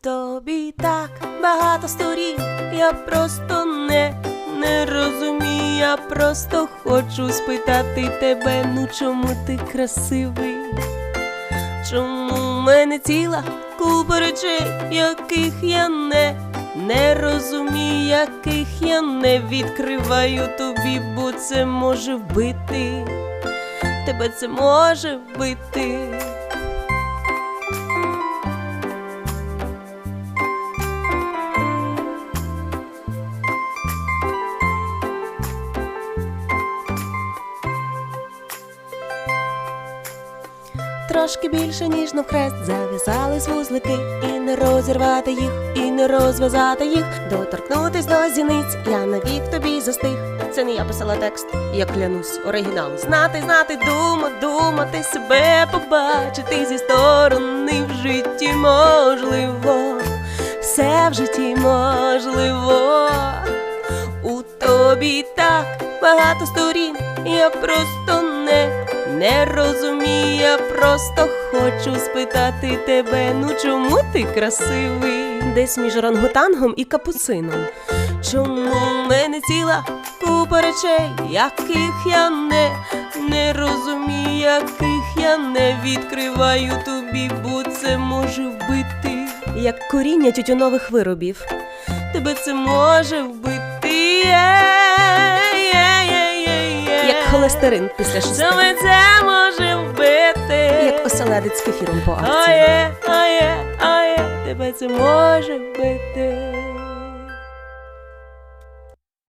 тобі так багато сторін, я просто не, не розумію, я просто хочу спитати тебе, ну чому ти красивий? Чому в мене ціла купа речей, яких я не, не розумію, яких я не відкриваю тобі, бо це може вбити, тебе це може вбити. Трошки більше, ніж навхрест, зав'язались вузлики, і не розірвати їх, і не розв'язати їх, доторкнутись до зіниць, я навік тобі застиг. Це не я писала текст, я клянусь, оригінал. Знати, знати, думати, думати себе, побачити зі сторони в житті можливо, все в житті можливо. У тобі так багато сторін, я просто не, не розумію, я просто хочу спитати тебе, ну чому ти красивий? Десь між орангутангом і капуцином. Чому в мене ціла купа речей, яких я не, не розумію, яких я не відкриваю тобі, бо це може вбити, як коріння тютюнових виробів. Тебе це може вбити. Холестерин після шести. Ми це може вбити. Як оселедець з кефіром по акції. Ає, ає, ає, тебе це може вбити.